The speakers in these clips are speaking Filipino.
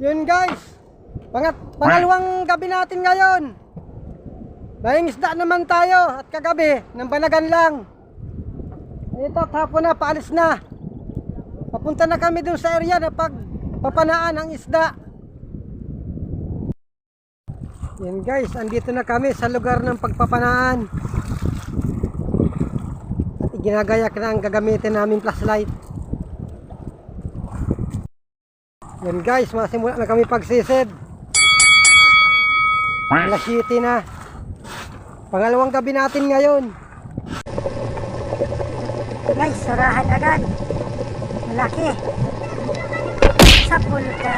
Yun guys. Pangat, pangalawang gabi natin ngayon. May isda naman tayo at kagabi ng banagan lang. Ito, hapon na, paalis na. Papunta na kami dun sa area na pag papanaan ng isda. Yan guys, andito na kami sa lugar ng pagpapanaan. At ginagayak na ang gagamitin namin flashlight. Yan guys, masimula na kami pagsisid. Alas 7 na. Pangalawang gabi natin ngayon. Guys, surahan agad. Malaki. Sapul ka.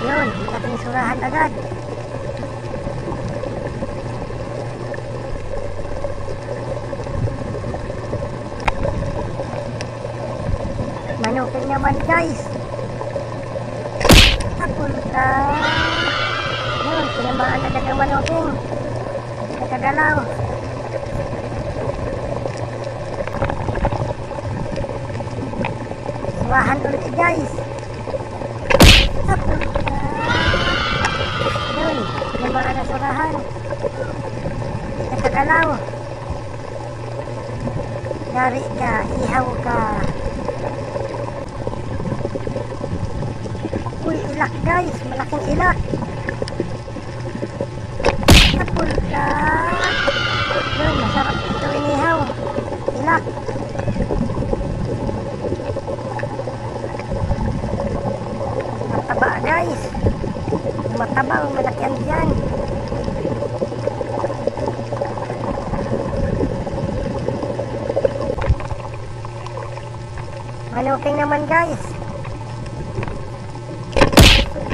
Yun, ating surahan agad. Manupin naman guys. Sapul ka. Yun, tinamaan agad ang manupin. Nakagalaw. Surahan ulit guys. Sapul ka. Yun, tinamaan na surahan. Nakagalaw. Yari ka, ihaw ka. Uy, ilak guys, malaking ilak. Sapul ka. Yun, masarap ito inihaw. Ilak. Mataba guys. Mataba ang malaki yan dyan. Manuping naman guys.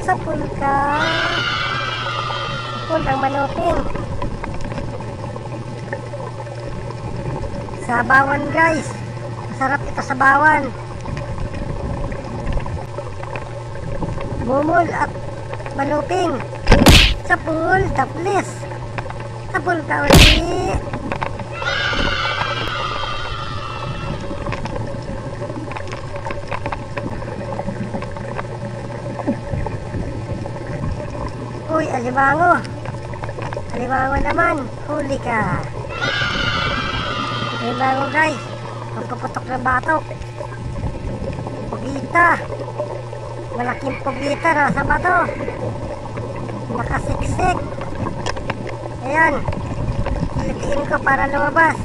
Sa pulka. Pul ang manuping. Sa bawan guys. Masarap ito sa bawan. Bumul at manuping. Sa pool, taplis. Sa pool ka alimango. Alimango naman. Huli ka. Alimango guys. Pagpuputok ng batok. Pugita. Malaking pugita nasa bato. Nakasiksik. Ayan. Kitiin ko para lumabas.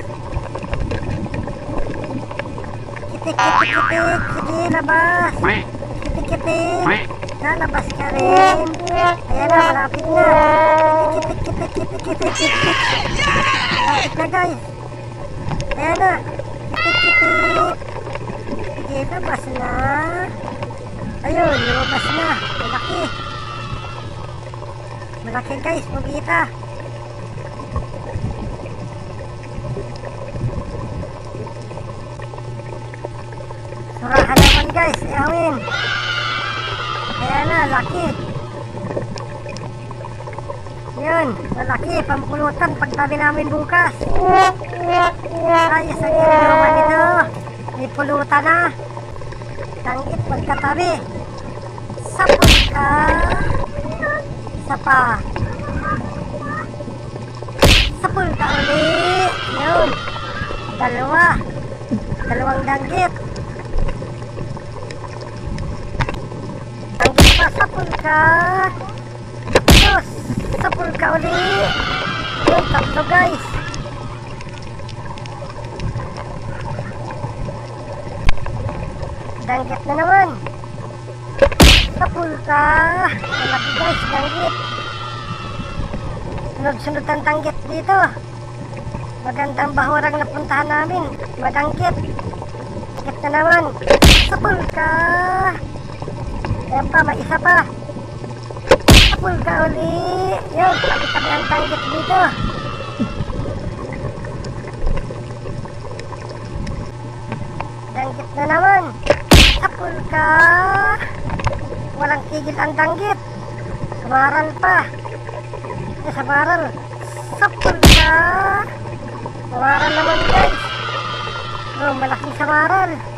Kitik, kitik, kitik. Sige, labas. Kitik, kitik. Lalabas ka rin. Ayan na, malapit na. Kitik, kitik, kitik. Malapit na guys. Ayan na. Kitik, kitik. Sige, labas na. Ayun, lumabas na. Malaki. Malaki guys, pagkita. Surahan naman guys, ihawin. Ayan na, laki. Yun, malaki, pampulutan pagtabi namin bukas. Ayos ang ginagawa nito. May pulutan na. Tanggit pagkatabi. Sapot ka. Isa pa. Sapul ka uli. Yun. Dalawa. Dalawang danggit. Tanggit pa, sapul ka. Tapos, sapul ka uli. Yun, tatlo guys. Danggit na naman. Sapul ka. Malaki guys, danggit. Sunod-sunod ang tanggit dito. Magandang bahurang napuntahan namin. Madangkit. Sakit na naman. Sapul ka. Ayan pa, may isa pa. Sapul ka uli. Yun, tabi-tabi ang tanggit dito. Danggit na naman. Sapul ka. Walang tigil ang danggit. Sumaral pa. Eh, samaral. Sapul ka. Samaral naman guys. Oh, malaking samaral.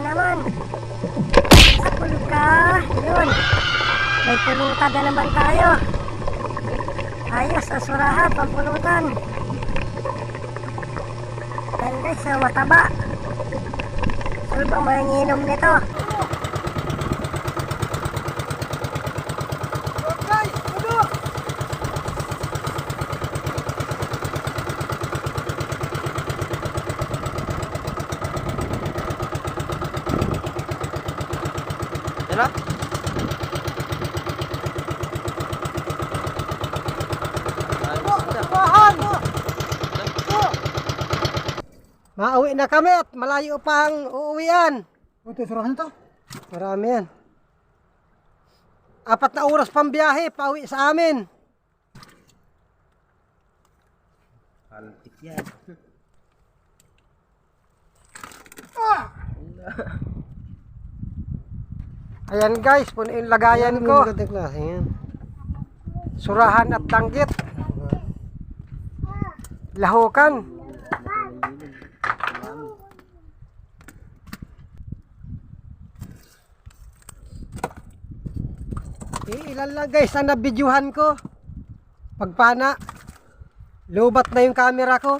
Naman. Sa ka. Yun. May pulutan na naman tayo. Ayos, asurahan, pampulutan. Guys, sa mataba. Ano ba manginginom nito? Guys, ano? Bahan! Mauwi na kami at malayo pang uuwian. Ito, surahan to. Marami yan. Apat na oras pang biyahe, pauwi sa amin. Halpit yan. Ayan guys, puno yung lagayan ko. Surahan at danggit. Lahukan. Eh, ilan lang guys ang nabidyuhan ko. Pagpana. Lubat na yung camera ko.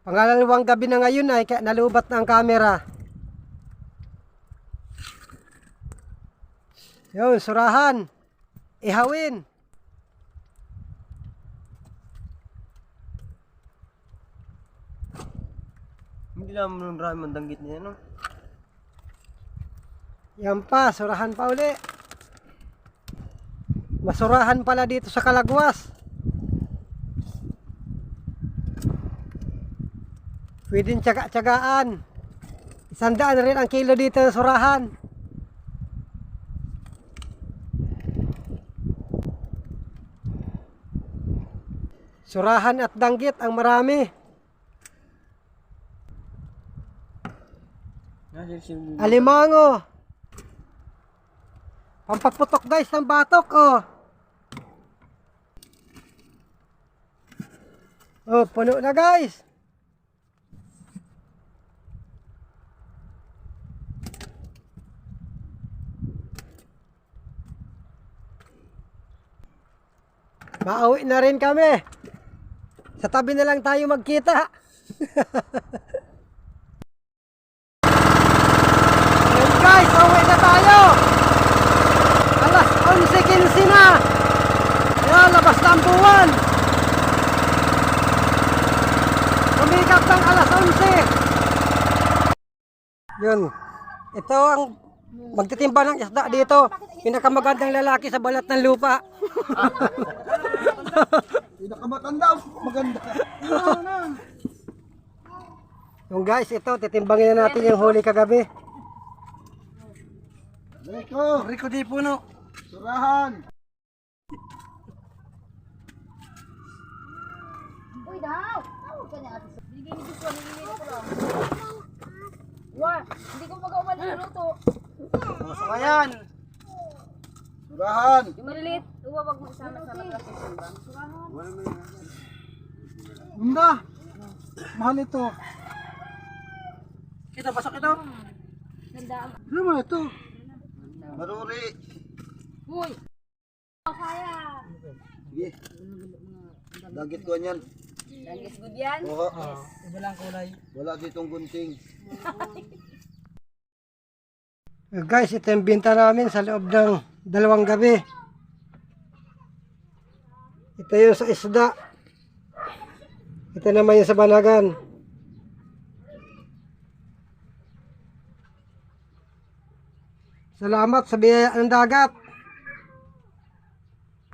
Pangalalawang gabi na ngayon ay kaya nalubat na ang camera. Yun, surahan. Ihawin. Hindi mo marami mandanggit niya, no? Yan pa, surahan pa uli. Masurahan pala dito sa Kalagwas. Pwedeng tsaga-tsagaan. Isandaan rin ang kilo dito sa surahan. Surahan at danggit ang marami. Alimango. Pampagputok guys ng batok oh. Oh, puno na guys. Mauwi na rin kami. Sa tabi na lang tayo magkita. Ayan guys, uwi na tayo. Alas 11.15 na. Ayan, labas na ang buwan. Kumikap ng alas 11. Yun. Ito ang magtitimba ng isda dito. Pinakamagandang lalaki sa balat ng lupa. Pinakamatanda, maganda. Yung guys, ito, titimbangin na natin yung huli kagabi. Rico, Rico di puno. surahan. Uy, daw! Joshua, nililito ko lang. Wah, hindi ko mag-uman niluluto. Masama yan. Surahan. Yung maliliit, uwawag mo isama sa pagkakasyon ba? Hindi. Mahal ito. Kita, pasok ito. Ganda. Ano mo ito? Maruri. Uy! Oh, kaya! Sige. Dagit ko yan. Langis good yan? Oo. Wala ditong gunting. Eh, Guys, ito yung binta namin sa loob ng dalawang gabi. Ito yung sa isda. Ito naman yung sa banagan. Salamat sa biyaya ng dagat.